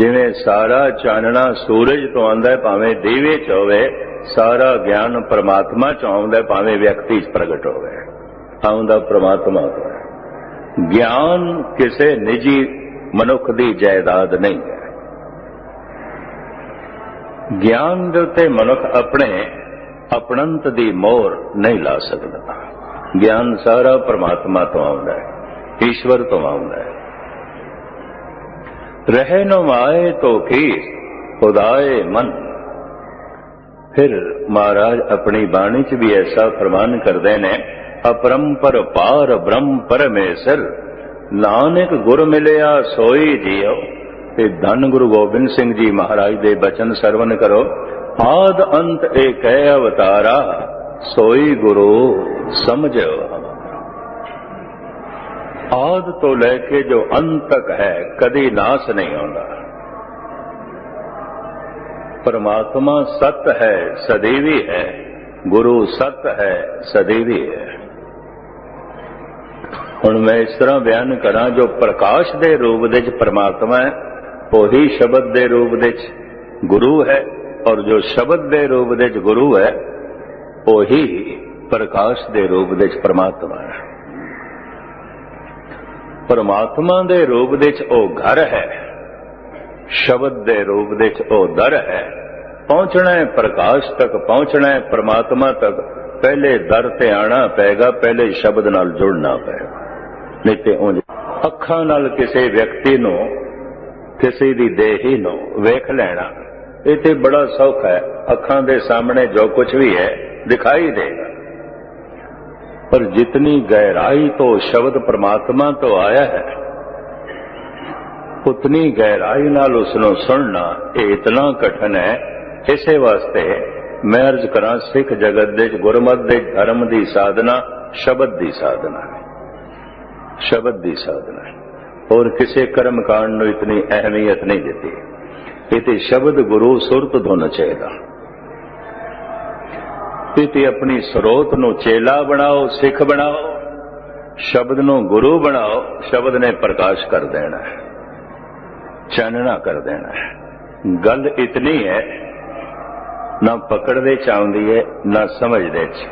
ਜਿਵੇਂ ਸਾਰਾ ਚਾਨਣਾ ਸੂਰਜ ਤੋਂ ਆਉਂਦਾ ਭਾਵੇਂ ਦੀਵੇ ਚ ਹੋਵੇ, ਸਾਰਾ ਗਿਆਨ ਪਰਮਾਤਮਾ ਚ ਆਉਂਦਾ ਭਾਵੇਂ ਵਿਅਕਤੀ ਚ ਪ੍ਰਗਟ ਹੋਵੇ। ਆਉਂਦਾ ਪਰਮਾਤਮਾ ਤੋਂ। ਗਿਆਨ ਕਿਸੇ ਨਿੱਜੀ ਮਨੁੱਖ ਦੀ ਜਾਇਦਾਦ ਨਹੀਂ ਹੈ। ਗਿਆਨ ਦੇ ਉੱਤੇ ਮਨੁੱਖ ਆਪਣੇ ਅਪਣੰਤ ਦੀ ਮੋਹਰ ਨਹੀਂ ਲਾ ਸਕਦਾ। ਗਿਆਨ ਸਾਰਾ ਪਰਮਾਤਮਾ ਤੋਂ ਆਉਂਦਾ ਹੈ, ਈਸ਼ਵਰ ਤੋਂ ਆਉਂਦਾ ਹੈ। ਰਹਿ ਨ ਮਾਏ ਤੋ ਕੀ ਖੁਦਾਏ ਮਨ। ਫਿਰ ਮਹਾਰਾਜ ਆਪਣੀ ਬਾਣੀ ਚ ਵੀ ਐਸਾ ਫਰਮਾਨ ਕਰਦੇ ਨੇ, ਅਪਰੰਪਰ ਪਾਰ ਬ੍ਰਹਮ ਪਰਮੇਸ਼ਰ ਨਾਨਕ ਗੁਰ ਮਿਲਿਆ ਸੋਈ ਜੀਓ ਤੇ ਧੰਨ ਗੁਰੂ ਗੋਬਿੰਦ ਸਿੰਘ ਜੀ ਮਹਾਰਾਜ ਦੇ ਬਚਨ ਸਰਵਨ ਕਰੋ, ਆਦ ਅੰਤ ਏਕ ਹੈ ਅਵਤਾਰਾ, ਸੋਈ ਗੁਰੂ ਸਮਝੋ ਆਦ ਤੋਂ ਲੈ ਕੇ ਜੋ ਅੰਤ ਤੱਕ ਹੈ, ਕਦੀ ਨਾਸ ਨਹੀਂ ਆਉਂਦਾ। ਪਰਮਾਤਮਾ ਸਤ ਹੈ, ਸਦੀਵੀ ਹੈ। ਗੁਰੂ ਸਤ ਹੈ, ਸਦੀਵੀ ਹੈ। ਹੁਣ ਮੈਂ ਇਸ ਤਰ੍ਹਾਂ ਬਿਆਨ ਕਰਾਂ, ਜੋ ਪ੍ਰਕਾਸ਼ ਦੇ ਰੂਪ ਵਿੱਚ ਪਰਮਾਤਮਾ ਹੈ, ਉਹੀ ਸ਼ਬਦ ਦੇ ਰੂਪ ਵਿੱਚ ਗੁਰੂ ਹੈ, ਔਰ ਜੋ ਸ਼ਬਦ ਦੇ ਰੂਪ ਵਿੱਚ ਗੁਰੂ ਹੈ, ਉਹੀ ਪ੍ਰਕਾਸ਼ ਦੇ ਰੂਪ ਵਿੱਚ ਪਰਮਾਤਮਾ ਹੈ। ਪਰਮਾਤਮਾ ਦੇ ਰੂਪ ਦੇ ਵਿੱਚ ਉਹ ਘਰ ਹੈ, ਸ਼ਬਦ ਦੇ ਰੂਪ ਦੇ ਵਿੱਚ ਉਹ ਦਰ ਹੈ। ਪਹੁੰਚਣਾ ਹੈ ਪ੍ਰਕਾਸ਼ ਤੱਕ, ਪਹੁੰਚਣਾ ਹੈ ਪਰਮਾਤਮਾ ਤੱਕ। ਪਹਿਲੇ ਦਰ ਤੇ ਆਣਾ ਪਏਗਾ ਪਹਿਲੇ ਸ਼ਬਦ ਨਾਲ ਜੁੜਨਾ ਪਏਗਾ ਨਹੀਂ ਤੇ ਉਂਝ ਅੱਖਾਂ ਨਾਲ ਕਿਸੇ ਵਿਅਕਤੀ ਨੂੰ, ਕਿਸੇ ਦੀ ਦੇਹੀ ਨੂੰ ਵੇਖ ਲੈਣਾ, ਇਹ ਤੇ ਬੜਾ ਸੌਖ ਹੈ। ਅੱਖਾਂ ਦੇ ਸਾਹਮਣੇ ਜੋ ਕੁਝ ਵੀ ਹੈ, ਦਿਖਾਈ ਦੇ ਪਰ ਜਿਤਨੀ ਗਹਿਰਾਈ ਤੋਂ ਸ਼ਬਦ ਪ੍ਰਮਾਤਮਾ ਤੋਂ ਆਇਆ ਹੈ ਉਤਨੀ ਗਹਿਰਾਈ ਨਾਲ ਉਸ ਨੂੰ ਸੁਣਨਾ ਇਹ ਇਤਨਾ ਕਠਨ ਹੈ ਇਸੇ ਵਾਸਤੇ ਮੈਂ ਅਰਜ਼ ਕਰਾਂ ਸਿੱਖ ਜਗਤ ਦੇ ਗੁਰਮਤ ਦੇ ਧਰਮ ਦੀ ਸਾਧਨਾ ਸ਼ਬਦ ਦੀ ਸਾਧਨਾ ਹੈ ਸ਼ਬਦ ਦੀ ਸਾਧਨਾ ਹੈ ਹੋਰ ਕਿਸੇ ਕਰਮ ਕਾਂਡ ਨੂੰ ਇਤਨੀ ਅਹਿਮੀਅਤ ਨਹੀਂ ਦਿੱਤੀ ਇਹ ਤੇ ਸ਼ਬਦ ਗੁਰੂ ਸੁਰਤ ਧੁਨ ਚਾਹੀਦਾ ਇਹ ਤੇ ਆਪਣੀ ਸਰੋਤ ਨੂੰ ਚੇਲਾ ਬਣਾਓ, ਸਿੱਖ ਬਣਾਓ, ਸ਼ਬਦ ਨੂੰ ਗੁਰੂ ਬਣਾਓ, ਸ਼ਬਦ ਨੇ ਪ੍ਰਕਾਸ਼ ਕਰ ਦੇਣਾ ਹੈ, ਚਾਨਣਾ ਕਰ ਦੇਣਾ ਹੈ। ਗੱਲ ਇਤਨੀ ਹੈ, ਨਾ ਪਕੜਦੇ ਚ ਆਉਂਦੀ ਹੈ, ਨਾ ਸਮਝਦੇ ਚ।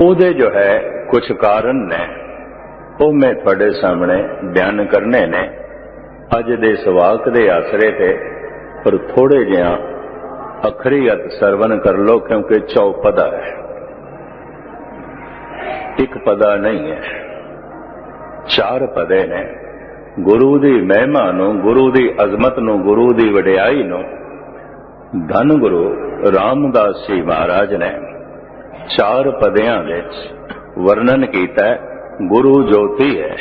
ਉਹਦੇ ਜੋ ਹੈ ਕੁਝ ਕਾਰਨ ਨੇ। ਉਹ ਮੈਂ ਤੁਹਾਡੇ ਸਾਹਮਣੇ ਬਿਆਨ ਕਰਨੇ ਨੇ। ਅੱਜ ਦੇ ਸਵਾਕ ਦੇ ਆਸਰੇ ਤੇ ਪਰ ਥੋੜੇ ਜਿਹਾ ਅਖਰੀ ਅਤ ਸਰਵਨ ਕਰ ਲੋ ਕਿਉਂਕਿ ਚੌਪਦਾ ਹੈ। ਇੱਕ ਪਦਾ ਨਹੀਂ ਹੈ। ਚਾਰ ਪਦੇ ਨੇ। ਗੁਰੂ ਦੀ ਮਹਿਮਾ ਨੂੰ, ਗੁਰੂ ਦੀ ਅਜ਼ਮਤ ਨੂੰ, ਗੁਰੂ ਦੀ ਵਡਿਆਈ ਨੂੰ ਧੰਨ ਗੁਰੂ ਰਾਮਦਾਸ ਜੀ ਮਹਾਰਾਜ ਨੇ ਚਾਰ ਪਦਿਆਂ ਵਿੱਚ ਵਰਣਨ ਕੀਤਾ ਗੁਰੂ ਜੋਤੀ ਹੈ।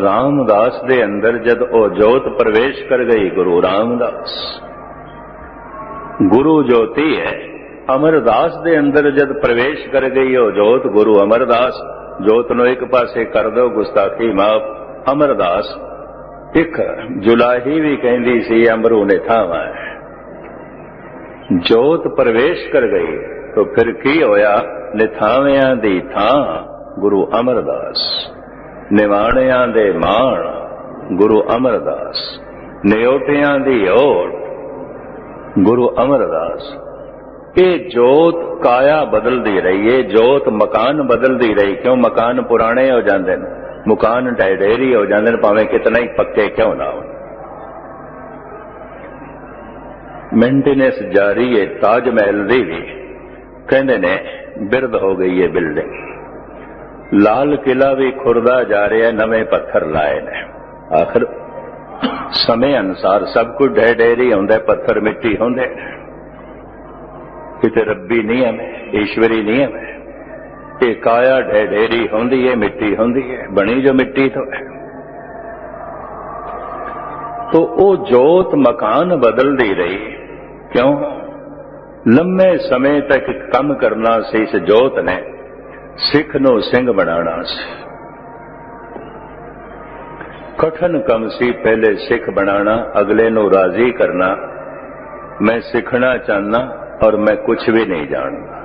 ਰਾਮਦਾਸ ਦੇ ਅੰਦਰ ਜਦ ਉਹ ਜੋਤ ਪ੍ਰਵੇਸ਼ ਕਰ ਗਈ, ਗੁਰੂ ਰਾਮਦਾਸ। ਗੁਰੂ ਜੋਤੀ ਹੈ। ਅਮਰਦਾਸ ਦੇ ਅੰਦਰ ਜਦ ਪ੍ਰਵੇਸ਼ ਕਰ ਗਈ ਉਹ ਜੋਤ, ਗੁਰੂ ਅਮਰਦਾਸ। ਜੋਤ ਨੂੰ ਇੱਕ ਪਾਸੇ ਕਰ ਦੋ ਗੁਸਤਾਖੀ ਮਾਫ। ਅਮਰਦਾਸ, ਇੱਕ ਜੁਲਾਹੀ ਵੀ ਕਹਿੰਦੀ ਸੀ ਅਮਰੂ ਨੇ ਥਾਵਾ ਜੋਤ ਪ੍ਰਵੇਸ਼ ਕਰ ਗਈ, ਤਾਂ ਫਿਰ ਕੀ ਹੋਇਆ? ਨਿਥਾਵਿਆਂ ਦੀ ਥਾਂ, ਗੁਰੂ ਅਮਰਦਾਸ। ਨਿਵਾਣਿਆਂ ਦੇ ਮਾਣ, ਗੁਰੂ ਅਮਰਦਾਸ। ਨਿਉਟਿਆਂ ਦੀ ਓਟ ਗੁਰੂ ਅਮਰਦਾਸ, ਇਹ ਜੋਤ ਕਾਇਆ ਬਦਲਦੀ ਰਹੀ ਏ ਜੋਤ ਮਕਾਨ ਬਦਲਦੀ ਰਹੀ। ਕਿਉਂ ਮਕਾਨ ਪੁਰਾਣੇ ਹੋ ਜਾਂਦੇ ਨੇ? ਮਕਾਨ ਡੈਡੇਰੀ ਹੋ ਜਾਂਦੇ ਨੇ, ਭਾਵੇਂ ਕਿਤਨਾ ਹੀ ਪੱਕੇ ਕਿਉਂ ਨਾ ਹੋਣ। ਮੇਨਟੇਨੈਂਸ ਜਾਰੀ ਏ, ਤਾਜ ਮਹਿਲ ਦੀ ਵੀ। ਕਹਿੰਦੇ ਨੇ ਬਿਰਦ ਹੋ ਗਈ ਏ ਬਿਲਡਿੰਗ। ਲਾਲ ਕਿਲਾ ਵੀ ਖੁਰਦਾ ਜਾ ਰਿਹਾ, ਨਵੇਂ ਪੱਥਰ ਲਾਏ ਨੇ। ਆਖਰ ਸਮੇਂ ਅਨਸਾਰ ਸਭ ਕੁਝ ਡੈਡੇਰੀ ਹੁੰਦਾ ਪੱਥਰ ਮਿੱਟੀ ਹੁੰਦੇ ਕਿਤੇ ਰੱਬੀ ਨਿਯਮ ਹੈ ਈਸ਼ਵਰੀ ਨਿਯਮ ਹੈ ਇਹ ਕਾਇਆ ਢੇਰੀ ਹੁੰਦੀ ਹੈ ਮਿੱਟੀ ਹੁੰਦੀ ਹੈ ਬਣੀ ਜੋ ਮਿੱਟੀ ਤੋਂ ਹੈ। ਤੋ ਉਹ ਜੋਤ ਮਕਾਨ ਬਦਲਦੀ ਰਹੀ। ਕਿਉਂ? ਲੰਮੇ ਸਮੇਂ ਤੱਕ ਕੰਮ ਕਰਨਾ ਸੀ ਇਸ ਜੋਤ ਨੇ, ਸਿੱਖ ਨੂੰ ਸਿੰਘ ਬਣਾਉਣਾ ਸੀ। ਕਠਨ ਕੰਮ ਸੀ ਪਹਿਲੇ ਸਿੱਖ ਬਣਾਉਣਾ ਅਗਲੇ ਨੂੰ ਰਾਜ਼ੀ ਕਰਨਾ ਮੈਂ ਸਿੱਖਣਾ ਚਾਹਨਾ ਔਰ ਮੈਂ ਕੁਝ ਵੀ ਨਹੀਂ ਜਾਣਦਾ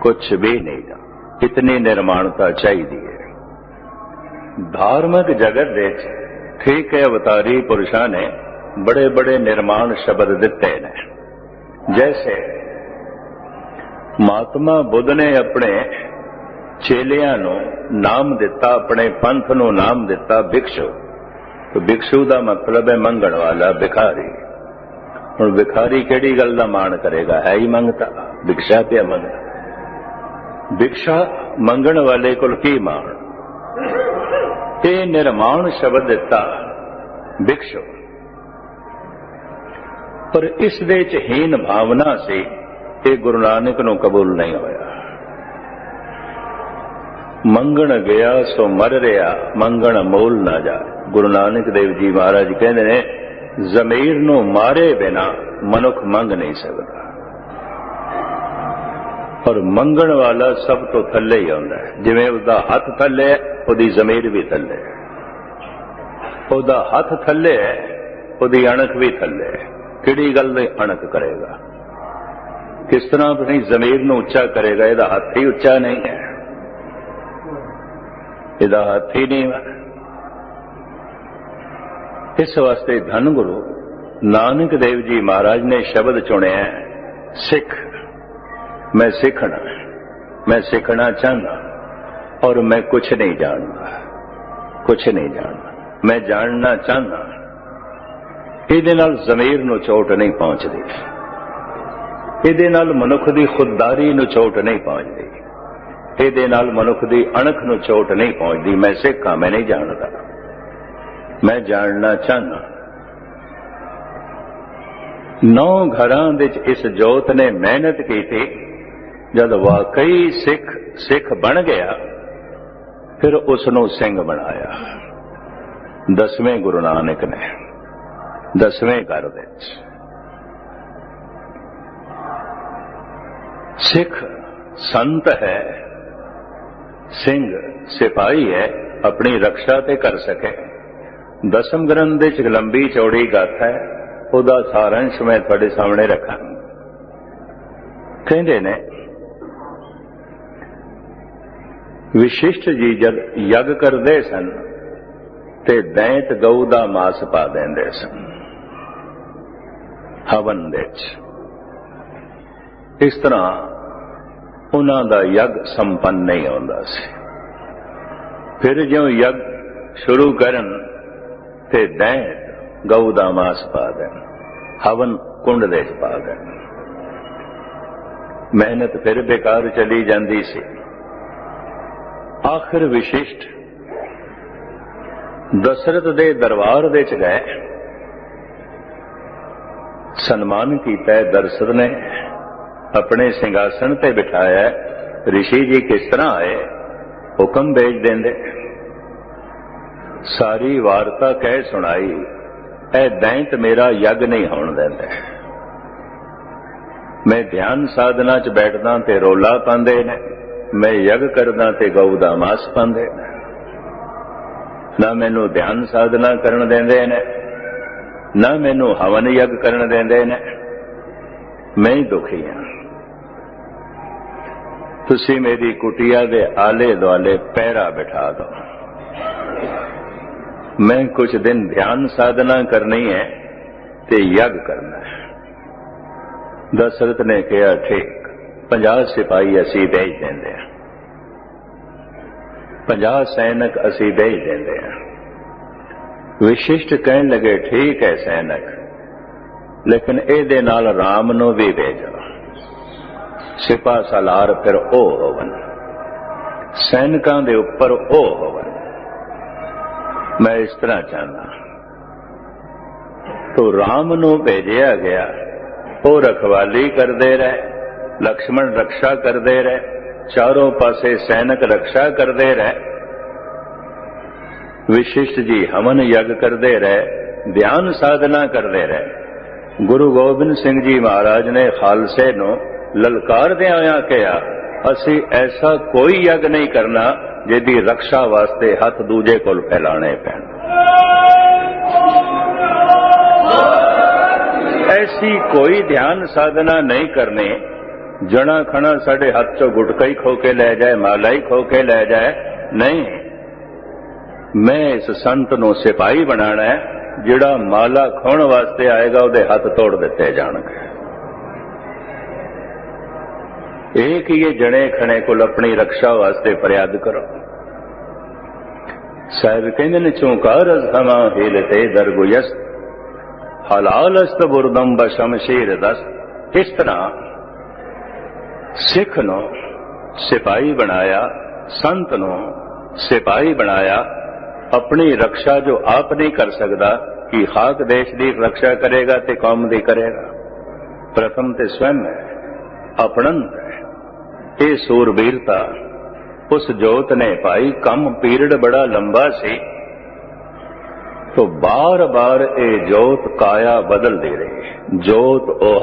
ਕੁਝ ਵੀ ਨਹੀਂ ਜਾਣਦਾ ਇਤਨੀ ਨਿਰਮਾਣਤਾ ਚਾਹੀਦੀ ਹੈ ਧਾਰਮਿਕ ਜਗਤ ਦੇ ਠੀਕ ਹੈ ਅਵਤਾਰੀ ਪੁਰਸ਼ਾਂ ਨੇ ਬੜੇ ਬੜੇ ਨਿਰਮਾਣ ਸ਼ਬਦ ਦਿੱਤੇ ਨੇ ਜੈਸੇ ਮਹਾਤਮਾ ਬੁੱਧ ਨੇ ਆਪਣੇ ਚੇਲਿਆਂ ਨੂੰ ਨਾਮ ਦਿੱਤਾ ਆਪਣੇ ਪੰਥ ਨੂੰ ਨਾਮ ਦਿੱਤਾ ਭਿਕਸ਼ੂ ਤੇ ਭਿਕਸ਼ੂ ਦਾ ਮਤਲਬ ਹੈ ਮੰਗਣ ਵਾਲਾ ਭਿਖਾਰੀ ਹੁਣ ਭਿਖਾਰੀ ਕਿਹੜੀ ਗੱਲ ਦਾ ਮਾਣ ਕਰੇਗਾ ਹੈ ਹੀ ਮੰਗਤਾ ਭਿਕਸ਼ਾ ਤੇ ਮੰਗਦਾ ਭਿਕਸ਼ਾ ਮੰਗਣ ਵਾਲੇ ਕੋਲ ਕੀ ਮਾਣ ਇਹ ਨਿਰਮਾਣ ਸ਼ਬਦ ਦਿੱਤਾ ਭਿਕਸ਼ੂ ਪਰ ਇਸ ਦੇ ਚ ਹੀਨ ਭਾਵਨਾ ਸੀ ਇਹ ਗੁਰੂ ਨਾਨਕ ਨੂੰ ਕਬੂਲ ਨਹੀਂ ਹੋਇਆ ਮੰਗਣ ਗਿਆ, ਸੋ ਮਰ ਰਿਹਾ, ਮੰਗਣ ਮੋਲ ਨਾ ਜਾਏ। ਗੁਰੂ ਨਾਨਕ ਦੇਵ ਜੀ ਮਹਾਰਾਜ ਕਹਿੰਦੇ ਨੇ, ਜ਼ਮੀਰ ਨੂੰ ਮਾਰੇ ਬਿਨਾ ਮਨੁੱਖ ਮੰਗ ਨਹੀਂ ਸਕਦਾ। ਔਰ ਮੰਗਣ ਵਾਲਾ ਸਭ ਤੋਂ ਥੱਲੇ ਹੀ ਆਉਂਦਾ ਹੈ। ਜਿਵੇਂ ਉਹਦਾ ਹੱਥ ਥੱਲੇ ਹੈ, ਉਹਦੀ ਜ਼ਮੀਰ ਵੀ ਥੱਲੇ ਹੈ। ਉਹਦਾ ਹੱਥ ਥੱਲੇ ਹੈ, ਉਹਦੀ ਅਣਖ ਵੀ ਥੱਲੇ ਹੈ। ਕਿਹੜੀ ਗੱਲ ਦੀ ਅਣਖ ਕਰੇਗਾ? ਕਿਸ ਤਰ੍ਹਾਂ ਆਪਣੀ ਜ਼ਮੀਰ ਨੂੰ ਉੱਚਾ ਕਰੇਗਾ? ਇਹਦਾ ਹੱਥ ਹੀ ਉੱਚਾ ਨਹੀਂ ਹੈ। ਇਹਦਾ ਹੱਥ ਹੀ ਨਹੀਂ ਇਸ ਵਾਸਤੇ ਧੰਨ ਗੁਰੂ ਨਾਨਕ ਦੇਵ ਜੀ ਮਹਾਰਾਜ ਨੇ ਸ਼ਬਦ ਚੁਣਿਆ ਸਿੱਖ। ਮੈਂ ਸਿੱਖਣਾ ਮੈਂ ਸਿੱਖਣਾ ਚਾਹੁੰਦਾ ਔਰ ਮੈਂ ਕੁਝ ਨਹੀਂ ਜਾਣਦਾ ਕੁਝ ਨਹੀਂ ਜਾਣਦਾ। ਮੈਂ ਜਾਣਨਾ ਚਾਹੁੰਦਾ ਇਹਦੇ ਨਾਲ ਜ਼ਮੀਰ ਨੂੰ ਚੋਟ ਨਹੀਂ ਪਹੁੰਚਦੀ। ਇਹਦੇ ਨਾਲ ਮਨੁੱਖ ਦੀ ਖੁਦਦਾਰੀ ਨੂੰ ਚੋਟ ਨਹੀਂ ਪਹੁੰਚਦੀ। ਇਹਦੇ ਨਾਲ ਮਨੁੱਖ ਦੀ ਅਣਖ ਨੂੰ ਚੋਟ ਨਹੀਂ ਪਹੁੰਚਦੀ। ਮੈਂ ਸਿੱਖਾਂ, ਮੈਂ ਨਹੀਂ ਜਾਣਦਾ। ਮੈਂ ਜਾਣਨਾ ਚਾਹਨਾ ਨੌ ਘਰਾਂ ਵਿੱਚ ਇਸ ਜੋਤ ਨੇ ਮਿਹਨਤ ਕੀਤੀ। ਜਦ ਵਾਕਈ ਸਿੱਖ ਸਿੱਖ ਬਣ ਗਿਆ, ਫਿਰ ਉਸ ਨੂੰ ਸਿੰਘ ਬਣਾਇਆ। ਦਸਵੇਂ ਗੁਰੂ ਨਾਨਕ ਨੇ, ਦਸਵੇਂ ਘਰ ਵਿੱਚ। ਸਿੱਖ ਸੰਤ ਹੈ। ਸਿੰਘ ਸਿਪਾਹੀ ਹੈ, ਆਪਣੀ ਰੱਖਿਆ ਤੇ ਕਰ ਸਕੇ। ਦਸਮ ਗ੍ਰੰਥ ਦੇ ਚ ਲੰਬੀ ਚੌੜੀ ਗਾਥਾ ਹੈ, ਉਹਦਾ ਸਾਰੰਸ਼ ਮੈਂ ਤੁਹਾਡੇ ਸਾਹਮਣੇ ਰੱਖਾਂ। ਕਹਿੰਦੇ ਨੇ, ਵਿਸ਼ਿਸ਼ਟ ਜੀ ਜਦ ਯਗ ਕਰਦੇ ਸਨ, ਤੇ ਦੈਂਤ ਗਊ ਦਾ ਮਾਸ ਪਾ ਦਿੰਦੇ ਸਨ। ਹਵਨ ਦੇ ਚ ਇਸ ਤਰ੍ਹਾਂ ਉਹਨਾਂ ਦਾ ਯਗ ਸੰਪੰਨ ਨਹੀਂ ਹੁੰਦਾ ਸੀ। ਫਿਰ ਜਿਉਂ ਯੱਗ ਸ਼ੁਰੂ ਕਰਨ ਤੇ ਦੈਂਤ ਗਊ ਦਾ ਮਾਸ ਪਾ ਦੇਣ, ਹਵਨ ਕੁੰਡ ਦੇ ਚ ਪਾ ਦੇਣ। ਮਿਹਨਤ ਫਿਰ ਬੇਕਾਰ ਚਲੀ ਜਾਂਦੀ ਸੀ। ਆਖਰ ਵਿਸ਼ਿਸ਼ਟ ਦਸ਼ਰਥ ਦੇ ਦਰਬਾਰ ਦੇ ਚ ਗਏ। ਸਨਮਾਨ ਕੀਤਾ ਦਰਸ਼ਦ ਨੇ। ਆਪਣੇ ਸਿੰਘਾਸਣ ਤੇ ਬਿਠਾਇਆ ઋષਿ ਜੀ ਕਿਸ ਤਰ੍ਹਾਂ ਆਏ? ਹੁਕਮ ਭੇਜ ਦਿੰਦੇ। ਸਾਰੀ ਵਾਰਤਾ ਕਹਿ ਸੁਣਾਈ। ਇਹ ਦੈਂਤ ਮੇਰਾ ਯੱਗ ਨਹੀਂ ਹੋਣ ਦਿੰਦਾ। ਮੈਂ ਧਿਆਨ ਸਾਧਨਾ 'ਚ ਬੈਠਦਾ ਤੇ ਰੋਲਾ ਪਾਉਂਦੇ ਨੇ। ਮੈਂ ਯੱਗ ਕਰਦਾ ਤੇ ਗਊ ਦਾ ਮਾਸ ਪਾਉਂਦੇ ਨੇ। ਨਾ ਮੈਨੂੰ ਧਿਆਨ ਸਾਧਨਾ ਕਰਨ ਦਿੰਦੇ ਨੇ। ਨਾ ਮੈਨੂੰ ਹਵਨ ਯੱਗ ਕਰਨ ਦਿੰਦੇ ਨੇ। ਮੈਂ ਹੀ ਦੁਖੀ ਹਾਂ। ਤੁਸੀਂ ਮੇਰੀ ਕੁਟਿਆ ਦੇ ਆਲੇ ਦੁਆਲੇ ਪਹਿਰਾ ਬਿਠਾ ਦਿਓ ਮੈਂ ਕੁਝ ਦਿਨ ਧਿਆਨ ਸਾਧਨਾ ਕਰਨੀ ਹੈ ਤੇ ਯਗ ਕਰਨਾ ਹੈ। ਦਸ਼ਰਥ ਨੇ ਕਿਹਾ, ਠੀਕ 50 ਸਿਪਾਹੀ ਅਸੀਂ ਭੇਜ ਦਿੰਦੇ ਹਾਂ। 50 ਸੈਨਿਕ ਅਸੀਂ ਭੇਜ ਦਿੰਦੇ ਹਾਂ। ਵਿਸ਼ਿਸ਼ਟ ਕਹਿਣ ਲੱਗੇ, ਠੀਕ ਹੈ ਸੈਨਿਕ, ਲੇਕਿਨ ਇਹਦੇ ਨਾਲ ਰਾਮ ਨੂੰ ਵੀ ਭੇਜੋ ਸਿਪਾ ਸਲਾਰ ਫਿਰ ਉਹ ਹੋਵਨ। ਸੈਨਿਕਾਂ ਦੇ ਉੱਪਰ ਉਹ ਹੋਵਨ। ਮੈਂ ਇਸ ਤਰ੍ਹਾਂ ਚਾਹਨਾ ਤੋ ਰਾਮ ਨੂੰ ਭੇਜਿਆ ਗਿਆ। ਉਹ ਰਖਵਾਲੀ ਕਰਦੇ ਰਹੇ, ਲਕਸ਼ਮਣ ਰੱਖਿਆ ਕਰਦੇ ਰਹੇ, ਚਾਰੋਂ ਪਾਸੇ ਸੈਨਿਕ ਰੱਖਿਆ ਕਰਦੇ ਰਹੇ। ਵਿਸ਼ਿਸ਼ਟ ਜੀ ਹਵਨ ਯਗ ਕਰਦੇ ਰਹੇ, ਧਿਆਨ ਸਾਧਨਾ ਕਰਦੇ ਰਹੇ। ਗੁਰੂ ਗੋਬਿੰਦ ਸਿੰਘ ਜੀ ਮਹਾਰਾਜ ਨੇ ਖਾਲਸੇ ਨੂੰ ਲਲਕਾਰਦਿਆਂ ਹੋਇਆਂ ਕਿਹਾ, ਅਸੀਂ ਐਸਾ ਕੋਈ ਯਗ ਨਹੀਂ ਕਰਨਾ ਜਿਹਦੀ ਰੱਖਿਆ ਵਾਸਤੇ ਹੱਥ ਦੂਜੇ ਕੋਲ ਫੈਲਾਣੇ ਪੈਣ। ਐਸੀ ਕੋਈ ਧਿਆਨ ਸਾਧਨਾ ਨਹੀਂ ਕਰਨੇ, ਜਣਾ ਖਣਾ ਸਾਡੇ ਹੱਥ ਚੋਂ ਗੁਟਕਾ ਹੀ ਖੋ ਕੇ ਲੈ ਜਾਏ, ਮਾਲਾ ਹੀ ਖੋ ਕੇ ਲੈ ਜਾਏ। ਨਹੀਂ, ਮੈਂ ਇਸ ਸੰਤ ਨੂੰ ਸਿਪਾਹੀ ਬਣਾਣਾ ਹੈ, ਜਿਹੜਾ ਮਾਲਾ ਖਾਣ ਵਾਸਤੇ ਆਏਗਾ, ਉਹਦੇ ਹੱਥ ਤੋੜ ਦਿੱਤੇ ਜਾਣਗੇ। ਇੱਕ ਹੀ? ਇਹ ਜਣੇ ਖਣੇ ਕੋਲ ਆਪਣੀ ਰੱਖਿਆ ਵਾਸਤੇ ਫਰਿਆਦ ਕਰੋ। ਸਾਹਿਬ ਕਹਿੰਦੇ ਨੇ, ਚੌਂਕਾਰ ਹਮਾ ਹੀਲਤੇ ਦਰਗੁਯਸ ਹਲਾਲ ਅਸਤ ਬੁਰਦਮ ਬਸ਼ਮਸ਼ੀਰ ਦਸ ਇਸ ਤਰ੍ਹਾਂ ਸਿੱਖ ਨੂੰ ਸਿਪਾਹੀ ਬਣਾਇਆ, ਸੰਤ ਨੂੰ ਸਿਪਾਹੀ ਬਣਾਇਆ, ਆਪਣੀ ਰੱਖਿਆ ਜੋ ਆਪ ਨਹੀਂ ਕਰ ਸਕਦਾ, ਕਿ ਖਾਕ ਦੇਸ਼ ਦੀ ਰੱਖਿਆ ਕਰੇਗਾ ਤੇ ਕੌਮ ਦੀ ਕਰੇਗਾ? ਪ੍ਰਥਮ ਤੇ ਸਵੈਮ ਹੈ, ਆਪਣੰਤ ਹੈ। ਇਹ ਸੂਰਬੀਰਤਾ ਉਸ ਜੋਤ ਨੇ ਭਾਈ ਕੰਮ ਪੀਰੀਅਡ ਬੜਾ ਲੰਬਾ ਸੀ। ਤੋ ਬਾਰ-ਬਾਰ ਇਹ ਜੋਤ ਕਾਇਆ ਬਦਲਦੀ ਰਹੀ। ਜੋਤ ਉਹ